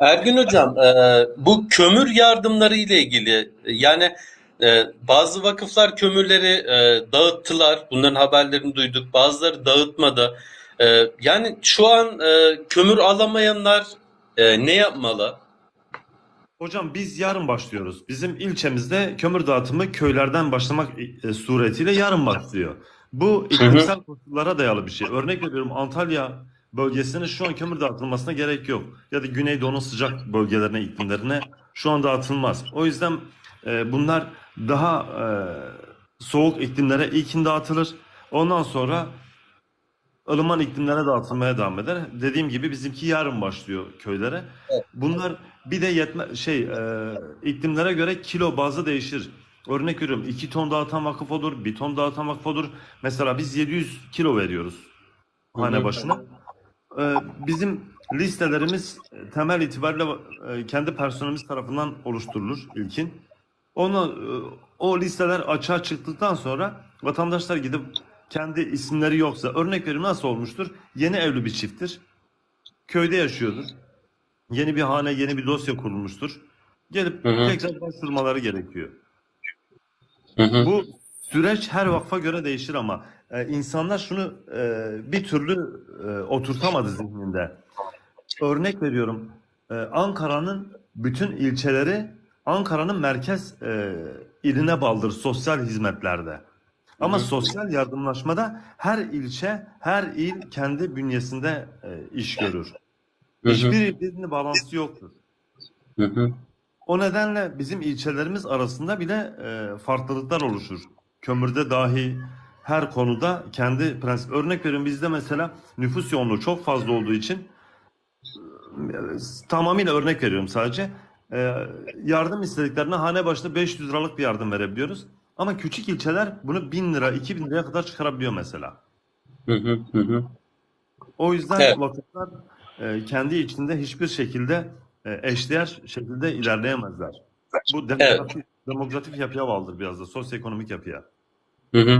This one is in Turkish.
Ergün Hocam, e, bu kömür yardımları ile ilgili e, yani e, bazı vakıflar kömürleri e, dağıttılar. Bunların haberlerini duyduk. Bazıları dağıtmadı. E, yani şu an e, kömür alamayanlar e, ne yapmalı? Hocam biz yarın başlıyoruz. Bizim ilçemizde kömür dağıtımı köylerden başlamak suretiyle yarın başlıyor. Bu iklimsel koşullara dayalı bir şey. Örnek veriyorum Antalya bölgesine şu an kömür dağıtılmasına gerek yok. Ya da Güneydoğu'nun sıcak bölgelerine, iklimlerine şu an dağıtılmaz. O yüzden e, bunlar daha e, soğuk iklimlere ilkin dağıtılır. Ondan sonra ılıman iklimlere dağıtılmaya devam eder. Dediğim gibi bizimki yarın başlıyor köylere. Bunlar bir de yetme şey e, iklimlere göre kilo bazı değişir. Örnek veriyorum 2 ton dağıtan vakıf olur, 1 ton dağıtan vakıf olur. Mesela biz 700 kilo veriyoruz hane başına. E, bizim listelerimiz e, temel itibariyle e, kendi personelimiz tarafından oluşturulur ilkin. Onu e, o listeler açığa çıktıktan sonra vatandaşlar gidip kendi isimleri yoksa örnek veriyorum nasıl olmuştur? Yeni evli bir çifttir. Köyde yaşıyordur. Yeni bir hane, yeni bir dosya kurulmuştur. Gelip Hı hı. tekrar başvurmaları gerekiyor. Hı hı. Bu süreç her vakfa göre değişir ama e, insanlar şunu e, bir türlü e, oturtamadı zihninde. Örnek veriyorum. e, Ankara'nın bütün ilçeleri Ankara'nın merkez e, iline bağlıdır sosyal hizmetlerde. Ama sosyal yardımlaşmada her ilçe, her il kendi bünyesinde e, iş görür. Hı hı. Hiçbir birbirine bağlantısı yoktur. Hı hı. O nedenle bizim ilçelerimiz arasında bile e, farklılıklar oluşur. Kömürde dahi her konuda kendi prensip. Örnek veriyorum bizde mesela nüfus yoğunluğu çok fazla olduğu için tamamıyla örnek veriyorum sadece. E, yardım istediklerine hane başına 500 liralık bir yardım verebiliyoruz. Ama küçük ilçeler bunu 1000 lira, 2000 liraya kadar çıkarabiliyor mesela. Hı hı. Hı hı. O yüzden Evet. vakıflar e, kendi içinde hiçbir şekilde e, eşdeğer şekilde ilerleyemezler. Bu demokratik, demokratik yapıya bağlıdır biraz da sosyoekonomik yapıya. Hı hı.